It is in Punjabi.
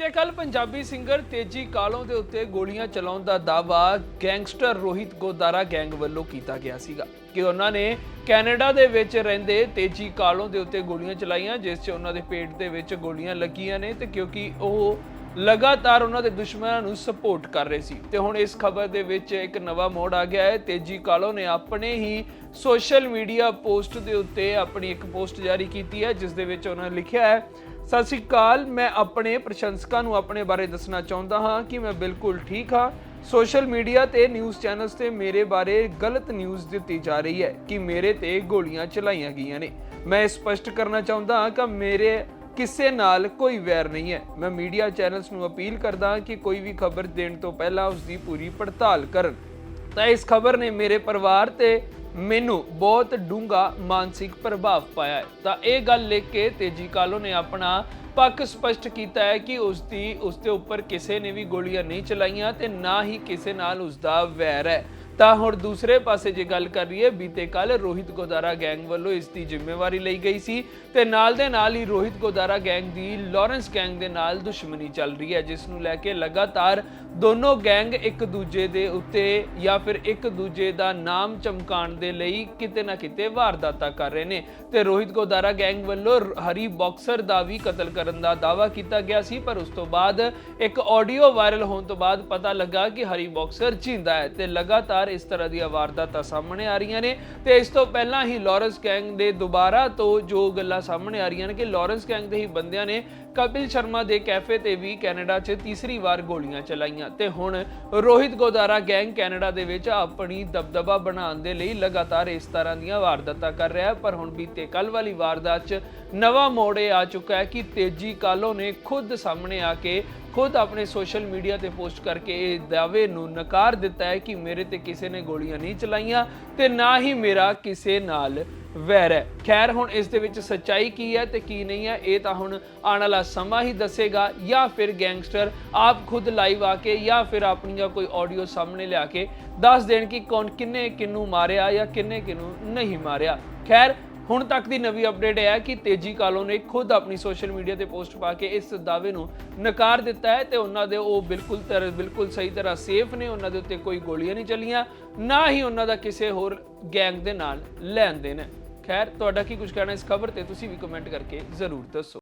ਬੀਤੇ ਕੱਲ ਪੰਜਾਬੀ ਸਿੰਗਰ ਤੇਜੀ ਕਾਲੋਂ ਦੇ ਉੱਤੇ ਗੋਲੀਆਂ ਚਲਾਉਣ ਦਾ ਦਾਵਾ ਗੈਂਗਸਟਰ ਰੋਹਿਤ ਗੋਦਾਰਾ ਗੈਂਗ ਵੱਲੋਂ ਕੀਤਾ ਗਿਆ ਸੀਗਾ ਕਿ ਉਹਨਾਂ ਨੇ ਕੈਨੇਡਾ ਦੇ ਵਿੱਚ ਰਹਿੰਦੇ ਤੇਜੀ ਕਾਲੋਂ ਦੇ ਉੱਤੇ ਗੋਲੀਆਂ ਚਲਾਈਆਂ, ਜਿਸ 'ਚ ਉਹਨਾਂ ਦੇ ਪੇਟ ਦੇ ਵਿੱਚ ਗੋਲੀਆਂ ਲੱਗੀਆਂ ਨੇ ਤੇ ਕਿਉਂਕਿ ਉਹ ਲਗਾਤਾਰ ਉਹਨਾਂ ਦੇ ਦੁਸ਼ਮਣਾਂ ਨੂੰ ਸਪੋਰਟ ਕਰ ਰਹੇ ਸੀ। ਤੇ ਹੁਣ ਇਸ ਖਬਰ ਦੇ ਵਿੱਚ ਇੱਕ ਨਵਾਂ ਮੋੜ ਆ ਗਿਆ ਹੈ। ਤੇਜੀ ਕਾਲੋ ਨੇ ਆਪਣੇ ਹੀ ਸੋਸ਼ਲ ਮੀਡੀਆ ਪੋਸਟ ਦੇ ਉੱਤੇ ਆਪਣੀ ਇੱਕ ਪੋਸਟ ਜਾਰੀ ਕੀਤੀ ਹੈ, ਜਿਸ ਦੇ ਵਿੱਚ ਉਹਨਾਂ ਨੇ ਲਿਖਿਆ ਹੈ ਸਤਿ ਸ਼੍ਰੀ ਅਕਾਲ। ਮੈਂ ਆਪਣੇ ਪ੍ਰਸ਼ੰਸਕਾਂ ਨੂੰ ਆਪਣੇ ਬਾਰੇ ਦੱਸਣਾ ਚਾਹੁੰਦਾ ਹਾਂ ਕਿ ਮੈਂ ਬਿਲਕੁਲ ਠੀਕ ਹਾਂ। ਸੋਸ਼ਲ ਮੀਡੀਆ ਤੇ ਨਿਊਜ਼ ਚੈਨਲਸ ਤੇ ਮੇਰੇ ਬਾਰੇ ਗਲਤ ਨਿਊਜ਼ ਦਿੱਤੀ ਜਾ ਰਹੀ ਹੈ ਕਿ ਮੇਰੇ ਤੇ ਗੋਲੀਆਂ ਚਲਾਈਆਂ ਗਈਆਂ ਨੇ। ਮੈਂ ਇਹ ਸਪਸ਼ਟ ਕਰਨਾ ਚਾਹੁੰਦਾ ਹਾਂ ਕਿ ਮੇਰੇ ਕਿਸੇ ਨਾਲ ਕੋਈ ਵੈਰ ਨਹੀਂ ਹੈ। ਮੈਂ ਮੀਡੀਆ ਚੈਨਲਸ ਨੂੰ ਅਪੀਲ ਕਰਦਾ ਹਾਂ ਕਿ ਕੋਈ ਵੀ ਖਬਰ ਦੇਣ ਤੋਂ ਪਹਿਲਾਂ ਉਸ ਦੀ ਪੂਰੀ ਪੜਤਾਲ ਕਰਨ। ਤਾਂ ਇਸ ਖਬਰ ਨੇ ਮੇਰੇ ਪਰਿਵਾਰ ਤੇ ਮੈਨੂੰ ਬਹੁਤ ਡੂੰਘਾ ਮਾਨਸਿਕ ਪ੍ਰਭਾਵ ਪਾਇਆ ਹੈ। ਤਾਂ ਇਹ ਗੱਲ ਲਿਖ ਕੇ ਤੇਜੀ ਕਾਲੋ ਨੇ ਆਪਣਾ ਪੱਖ ਸਪਸ਼ਟ ਕੀਤਾ ਹੈ ਕਿ ਉਸ ਦੀ ਉਸ ਦੇ ਉੱਪਰ ਕਿਸੇ ਨੇ ਵੀ ਗੋਲੀਆਂ ਨਹੀਂ ਚਲਾਈਆਂ ਤੇ ਨਾ ਹੀ ਕਿਸੇ ਨਾਲ ਉਸ ਦਾ ਵੈਰ ਹੈ। ਤਾਂ ਹੁਣ ਦੂਸਰੇ ਪਾਸੇ ਜੇ ਗੱਲ ਕਰ ਰਹੀ ਬੀਤੇ ਕੱਲ ਰੋਹਿਤ ਗੋਦਾਰਾ ਗੈਂਗ ਵੱਲੋਂ ਇਸ ਦੀ ਜ਼ਿੰਮੇਵਾਰੀ ਲਈ ਗਈ ਸੀ ਤੇ ਨਾਲ ਦੇ ਨਾਲ ਹੀ ਰੋਹਿਤ ਗੋਦਾਰਾ ਗੈਂਗ ਦੀ ਲਾਰੈਂਸ ਗੈਂਗ ਦੇ ਨਾਲ ਦੁਸ਼ਮਣੀ ਚੱਲ ਰਹੀ ਹੈ, ਜਿਸ ਨੂੰ ਲੈ ਕੇ ਲਗਾਤਾਰ ਦੋਨੋਂ ਗੈਂਗ ਇੱਕ ਦੂਜੇ ਦੇ ਉੱਤੇ ਜਾਂ ਫਿਰ ਇੱਕ ਦੂਜੇ ਦਾ ਨਾਮ ਚਮਕਾਉਣ ਦੇ ਲਈ ਕਿਤੇ ਨਾ ਕਿਤੇ ਵਾਰਦਾਤਾਂ ਕਰ ਰਹੇ ਨੇ। ਤੇ ਰੋਹਿਤ ਗੋਦਾਰਾ ਗੈਂਗ ਵੱਲੋਂ ਹਰੀ ਬਾਕਸਰ ਦਾ ਵੀ ਕਤਲ ਕਰਨ ਦਾ ਦਾਵਾ ਕੀਤਾ ਗਿਆ ਸੀ, ਪਰ ਉਸ ਤੋਂ ਬਾਅਦ ਇੱਕ ਆਡੀਓ ਵਾਇਰਲ ਹੋਣ ਤੋਂ ਬਾਅਦ ਪਤਾ ਲੱਗਾ ਕਿ ਹਰੀ ਬਾਕਸਰ ਜਿੰਦਾ ਹੈ ਤੇ ਲਗਾਤਾਰ ਇਸ ਤਰ੍ਹਾਂ ਦੀਆਂ ਵਾਰਦਾਤਾਂ ਸਾਹਮਣੇ ਆ ਰਹੀਆਂ ਨੇ। ਤੇ ਇਸ ਤੋਂ ਪਹਿਲਾਂ ਹੀ ਲਾਰੈਂਸ ਗੈਂਗ ਦੇ ਦੁਬਾਰਾ ਤੋਂ ਜੋ ਗੱਲਾਂ ਸਾਹਮਣੇ ਆ ਰਹੀਆਂ ਨੇ ਕਿ ਲਾਰੈਂਸ ਗੈਂਗ ਦੇ ਹੀ ਬੰਦਿਆਂ ਨੇ ਕਪਿਲ ਸ਼ਰਮਾ ਦੇ ਕੈਫੇ ਤੇ ਵੀ ਕੈਨੇਡਾ 'ਚ ਤੀਸਰੀ ਵਾਰ ਗੋਲੀਆਂ ਚਲਾਈਆਂ। ਤੇ ਹੁਣ ਰੋਹਿਤ ਗੋਦਾਰਾ ਗੈਂਗ ਕੈਨੇਡਾ ਦੇ ਵਿੱਚ ਆਪਣੀ ਦਬਦਬਾ ਬਣਾਉਣ ਦੇ ਲਈ ਲਗਾਤਾਰ ਇਸ ਤਰ੍ਹਾਂ ਦੀਆਂ ਵਾਰਦਾਤਾਂ ਕਰ ਰਿਹਾ ਹੈ। ਪਰ ਹੁਣ ਬੀਤੇ ਕੱਲ ਵਾਲੀ ਵਾਰਦਾਤ 'ਚ ਨਵਾਂ ਮੋੜ ਇਹ ਆ ਚੁੱਕਾ ਹੈ ਕਿ ਤੇਜੀ ਕਾਲੋ ਨੇ ਖੁਦ ਸਾਹਮਣੇ ਆ ਕੇ ਖੁਦ ਆਪਣੇ ਸੋਸ਼ਲ ਮੀਡੀਆ ਤੇ ਪੋਸਟ ਕਰਕੇ ਇਹ ਦਾਅਵੇ ਨੂੰ ਨਕਾਰ ਦਿੱਤਾ ਹੈ ਕਿ ਮੇਰੇ ਤੇ ਕਿਸੇ ਨੇ ਗੋਲੀਆਂ ਨਹੀਂ ਚਲਾਈਆਂ ਤੇ ਨਾ ਹੀ ਮੇਰਾ ਕਿਸੇ ਨਾਲ ਵੈਰ ਹੈ। ਖੈਰ, ਹੁਣ ਇਸ ਦੇ ਵਿੱਚ ਸੱਚਾਈ ਕੀ ਹੈ ਤੇ ਕੀ ਨਹੀਂ ਹੈ, ਇਹ ਤਾਂ ਹੁਣ ਆਉਣ ਵਾਲਾ ਸਮਾਂ ਹੀ ਦੱਸੇਗਾ। ਜਾਂ ਫਿਰ ਗੈਂਗਸਟਰ ਆਪ ਖੁਦ ਲਾਈਵ ਆ ਕੇ ਜਾਂ ਫਿਰ ਆਪਣੀਆਂ ਕੋਈ ਆਡੀਓ ਸਾਹਮਣੇ ਲਿਆ ਕੇ ਦੱਸ ਦੇਣ ਕਿ ਕੌਣ ਕਿੰਨੇ ਕਿੰਨੂੰ ਮਾਰਿਆ ਜਾਂ ਕਿੰਨੇ ਕਿੰਨੂੰ ਨਹੀਂ ਮਾਰਿਆ। ਖੈਰ ਹੁਣ ਤੱਕ ਦੀ ਨਵੀਂ ਅਪਡੇਟ ਇਹ ਹੈ ਕਿ ਤੇਜੀ ਕਾਲੋ ਨੇ ਖੁਦ ਆਪਣੀ ਸੋਸ਼ਲ ਮੀਡੀਆ ਤੇ ਪੋਸਟ ਪਾ ਕੇ ਇਸ ਦਾਅਵੇ ਨੂੰ ਨਕਾਰ ਦਿੱਤਾ ਹੈ ਤੇ ਉਹਨਾਂ ਦੇ ਉਹ ਬਿਲਕੁਲ ਤਰ, ਬਿਲਕੁਲ ਸਹੀ ਤਰ੍ਹਾਂ ਸੇਫ ਨੇ। ਉਹਨਾਂ ਦੇ ਉੱਤੇ ਕੋਈ ਗੋਲੀਆਂ ਨਹੀਂ ਚੱਲੀਆਂ, ਨਾ ਹੀ ਉਹਨਾਂ ਦਾ ਕਿਸੇ ਹੋਰ ਗੈਂਗ ਦੇ ਨਾਲ ਲੈਣ ਦੇਣ ਹੈ ਖੈਰ, ਤੁਹਾਡਾ ਕੀ ਕੁਝ ਕਹਿਣਾ ਇਸ ਖਬਰ ਤੇ ਤੁਸੀਂ ਵੀ ਕਮੈਂਟ ਕਰਕੇ ਜ਼ਰੂਰ ਦੱਸੋ।